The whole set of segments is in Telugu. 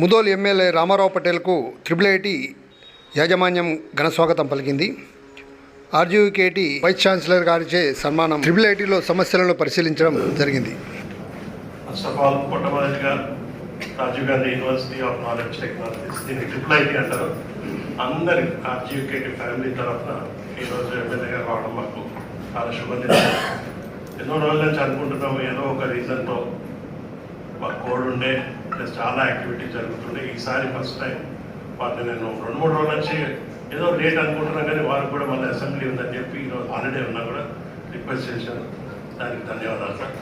ముదోల్ ఎమ్మెల్యే రామారావు పటేల్కు త్రిపుల్ ఐటీ యాజమాన్యం ఘనస్వాగతం పలికింది. ఆర్జీవికేటి వైస్ ఛాన్సలర్ గారిచే సన్మానం త్రిపుల్ ఐటీలో సమస్యలను పరిశీలించడం జరిగింది. ఫస్ట్ ఆఫ్ ఆల్ మొట్టమొదటిగా Rajiv Gandhi university of knowledge technologies దీన్ని ట్రిపుల్ ఐటీ అంటారు. అందరి ఆర్జీవికేటి ఫ్యామిలీ తరఫున ఈరోజు ఎమ్మెల్యేగా రావడం మాకు చాలా శుభనిచ్చింది ఎన్నో రోజుల నుంచి అనుకుంటున్నాము ఏదో ఒక రీజన్తో మా కోడ్ ఉండే ప్లస్ చాలా యాక్టివిటీ జరుగుతుండే. ఈసారి ఫస్ట్ టైం వాటిని నేను రెండు మూడు రోజుల నుంచి ఏదో లేట్ అనుకుంటున్నాను కానీ వారికి కూడా మళ్ళీ అసెంబ్లీ ఉందని చెప్పి ఈరోజు హాలిడే ఉన్నా కూడా రిక్వెస్ట్ చేశాను దానికి ధన్యవాదాలు సార్.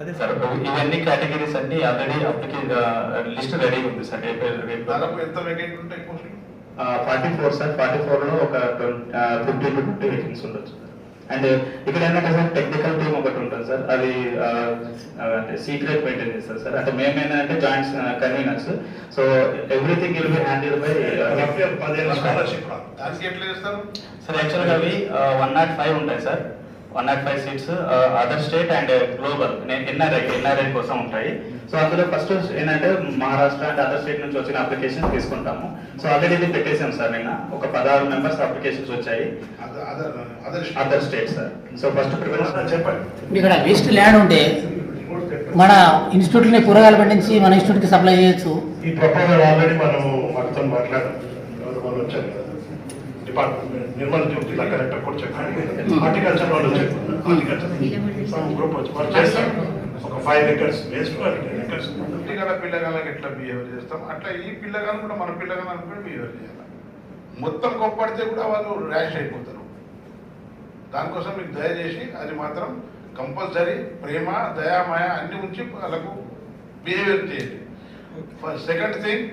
అదే సార్ ఇవన్నీ కేటగిరీస్ అన్ని ఆల్రెడీ అప్పటికి లిస్ట్ రెడీ ఉంది సార్ దాదాపు ఎంత వేకెంట్ ఉంటాయి ఫార్టీ ఫోర్ సార్ ఫార్టీ ఫోర్లో ఒక ఫిఫ్టీ టు ఫిఫ్టీ వేకెన్సీ ఉండొచ్చు అండ్ ఇక్కడ ఏంటంటే సార్ టెక్నికల్ అది అంటే సీక్రెట్ మెయింటైన్ చేస్తారు సార్. అంటే మేమేంటంటే joints conveners so everything will be handled by రఫ్గా పదిహేను స్కాలర్షిప్ రా దానికి ఎట్లా చేస్తారు? సార్ యాక్చువల్గా అవి వన్ నాట్ ఫైవ్ ఉంటాయి sir one nought five seats other state and global NRI NRI కోసం ఉంటాయి. సో అందులో ఫస్ట్ ఏంటంటే మహారాష్ట్ర అండ్ అదర్ స్టేట్ నుంచి వచ్చిన అప్లికేషన్స్ తీసుకుంటాము. సో ఆల్రెడీ ఇది పెట్టేసాం సార్ నిన్న. ఒక పదహారు మెంబర్స్ అప్లికేషన్స్ వచ్చాయి. Other other other other state sir. So first preference చెప్పండి. ఇక్కడ వేస్ట్ ల్యాండ్ ఉంటే మన ఇన్స్టిట్యూట్ని కూరగాయలు పండించి మన ఇన్స్టిట్యూట్కి సప్లై చేయొచ్చు. ఈ ప్రపోజల్ ఆల్రెడీ వాటితో మాట్లాడాం. ఎవరు వాళ్ళు వచ్చారు. డిపార్ట్మెంట్ నిర్మల్ జ్యోతి లా కలెక్టర్ కూడా చెప్పారు. హార్టికల్చర్ వాళ్ళు హార్టికల్చర్. గ్రూప్ వచ్చి వాళ్ళు చేస్తాం ఒక five acres waste ten acres పిల్లగాళ్ళకి ఎట్లా బిహేవ్ చేస్తాం? అట్లా ఈ పిల్లగాళ్ళు కూడా మన పిల్లగాళ్ళని కూడా బిహేవ్ చేయాలి. మొత్తం కొప్పడితే కూడా వాళ్ళు ర్యాష్ అయిపోతారు. దానికోసం మీకు దయచేసి అది మాత్రం కంపల్సరీ ప్రేమ దయామయ అన్ని ఉంచి వాళ్ళకు బిహేవియర్ చేయండి. సెకండ్ థింగ్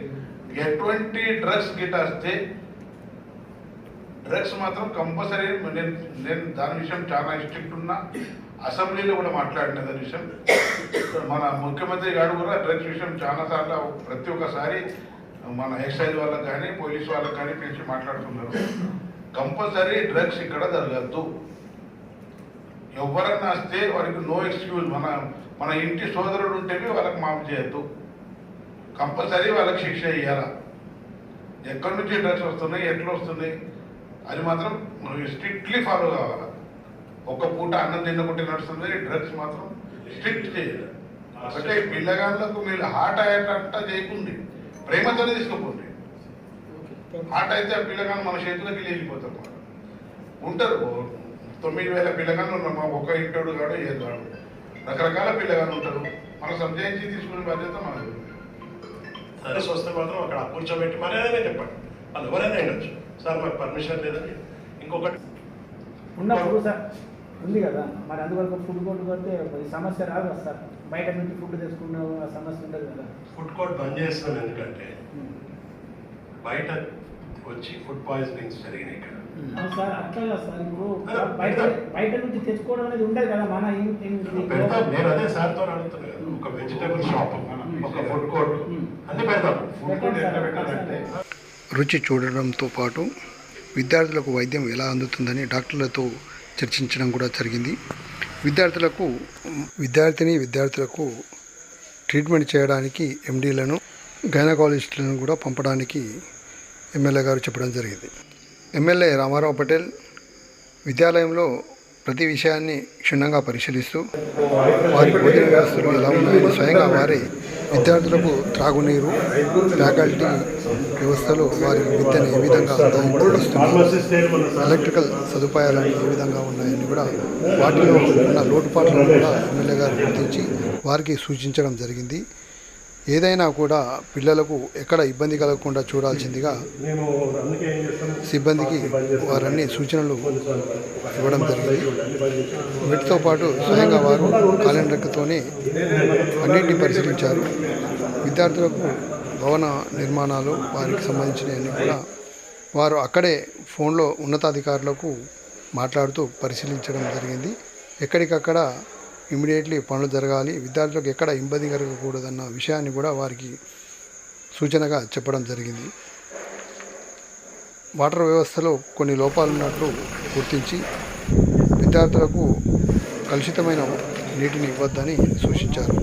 ఎటువంటి డ్రగ్స్ గిట్ వస్తే డ్రగ్స్ మాత్రం కంపల్సరీ నేను నేను దాని విషయం చాలా స్ట్రిక్ట్ ఉన్నా. అసెంబ్లీలో కూడా మాట్లాడిన దాని విషయం. మన ముఖ్యమంత్రి గారు కూడా డ్రగ్స్ విషయం చాలా సార్లు ప్రతి ఒక్కసారి మన ఎక్సైజ్ వాళ్ళకి కానీ పోలీస్ వాళ్ళకి కానీ పిలిచి మాట్లాడుతున్నారు. కంపల్సరీ డ్రగ్స్ ఇక్కడ జరగద్దు. ఎవరన్నా వస్తే వారికి నో ఎక్స్క్యూజ్ మన మన ఇంటి సోదరుడు ఉంటేనే వాళ్ళకి మాఫ్ చేయొద్దు. కంపల్సరీ వాళ్ళకి శిక్ష ఇవ్వాలా ఎక్కడి నుంచి డ్రగ్స్ వస్తున్నాయి ఎట్లా వస్తున్నాయి? అది మాత్రం స్ట్రిక్ట్లీ ఫాలో కావాలి. ఒక పూట అన్నం తిన్నకుంటే నడుస్తుంది డ్రగ్స్ మాత్రం స్ట్రిక్ట్ చేయాలి. అంటే పిల్లగాళ్ళకు మీరు హార్ట్ అయ్యేటంట చేయకుండి. ప్రేమతోనే తీసుకుపోండి. హార్ట్ అయితే ఆ పిల్లగాళ్ళు మన చేతులకి వెళ్ళిపోతారు ఉంటారు. తొమ్మిది వేల పిల్లగాళ్ళు మా ఒక్క ఇంటోడు కాడు ఏదాడు రకరకాల పిల్లగాళ్ళు ఉంటారు. మనం సంజయించి తీసుకునే బాధ్యత మనది. సరే వస్తే మాత్రం అక్కడ కూర్చోబెట్టి మరి చెప్పండి. వాళ్ళు ఎవరైనా ఉండొచ్చు సార్ మాకు పర్మిషన్ లేదని ఇంకొకటి ఉన్నప్పుడు సార్ ఉంది కదా. మరి అందువల్ల ఫుడ్ కోర్టు కొడితే సమస్య రాదు సార్. బయట నుంచి ఫుడ్ తెచ్చుకున్న సమస్య ఉంటుంది కదా. ఫుడ్ కోర్ట్ బంద్ చేస్తున్నాను ఎందుకంటే బయట వచ్చి ఫుడ్ పాయిజనింగ్స్ జరిగినాయి ఇక్కడ. సార్ అట్లా సార్. ఇప్పుడు బయట బయట నుంచి తెచ్చుకోవడం అనేది ఉండదు కదా మన ఇన్- ఇన్- పెడతాం నేను అదే సార్తో అడుగుతున్నాను కదా ఒక వెజిటబుల్ షాప్ ఒక ఫుడ్ కోర్ట్ అన్ని పెడతాం ఫుడ్ కూడా ఎట్లా పెట్టాలంటే రుచి చూడడంతో పాటు విద్యార్థులకు వైద్యం ఎలా అందుతుందని డాక్టర్లతో చర్చించడం కూడా జరిగింది. విద్యార్థులకు విద్యార్థిని విద్యార్థులకు ట్రీట్మెంట్ చేయడానికి ఎండీలను గైనకాలజిస్టులను కూడా పంపడానికి ఎమ్మెల్యే గారు చెప్పడం జరిగింది. ఎమ్మెల్యే రామారావు పటేల్ విద్యాలయంలో ప్రతి విషయాన్ని క్షుణ్ణంగా పరిశీలిస్తూ వారి భోజన వ్యవస్థలు ఎలా ఉన్నాయని స్వయంగా వారి విద్యార్థులకు త్రాగునీరు ఫ్యాకల్టీ వ్యవస్థలు వారి విద్యను ఏ విధంగా ఎలక్ట్రికల్ సదుపాయాలు ఏ విధంగా ఉన్నాయని కూడా వాటిలో ఉన్న లోటుపాట్లను కూడా ఎమ్మెల్యే గారు గుర్తించి వారికి సూచించడం జరిగింది. ఏదైనా కూడా పిల్లలకు ఎక్కడ ఇబ్బంది కలగకుండా చూడాల్సిందిగా సిబ్బందికి వారన్ని సూచనలు ఇవ్వడం జరిగింది. వీటితో పాటు స్వయంగా వారు క్యాలెండర్తోనే అన్నింటినీ పరిశీలించారు. విద్యార్థులకు భవన నిర్మాణాలు వారికి సంబంధించినవన్నీ కూడా వారు అక్కడే ఫోన్లో ఉన్నతాధికారులకు మాట్లాడుతూ పరిశీలించడం జరిగింది. ఎక్కడికక్కడ ఇమీడియట్లీ పనులు జరగాలి. విద్యార్థులకు ఎక్కడ ఇబ్బంది కలగకూడదన్న విషయాన్ని కూడా వారికి సూచనగా చెప్పడం జరిగింది. వాటర్ వ్యవస్థలో కొన్ని లోపాలు ఉన్నట్లు గుర్తించి విద్యార్థులకు కలుషితమైన నీటిని ఇవ్వద్దని సూచించారు.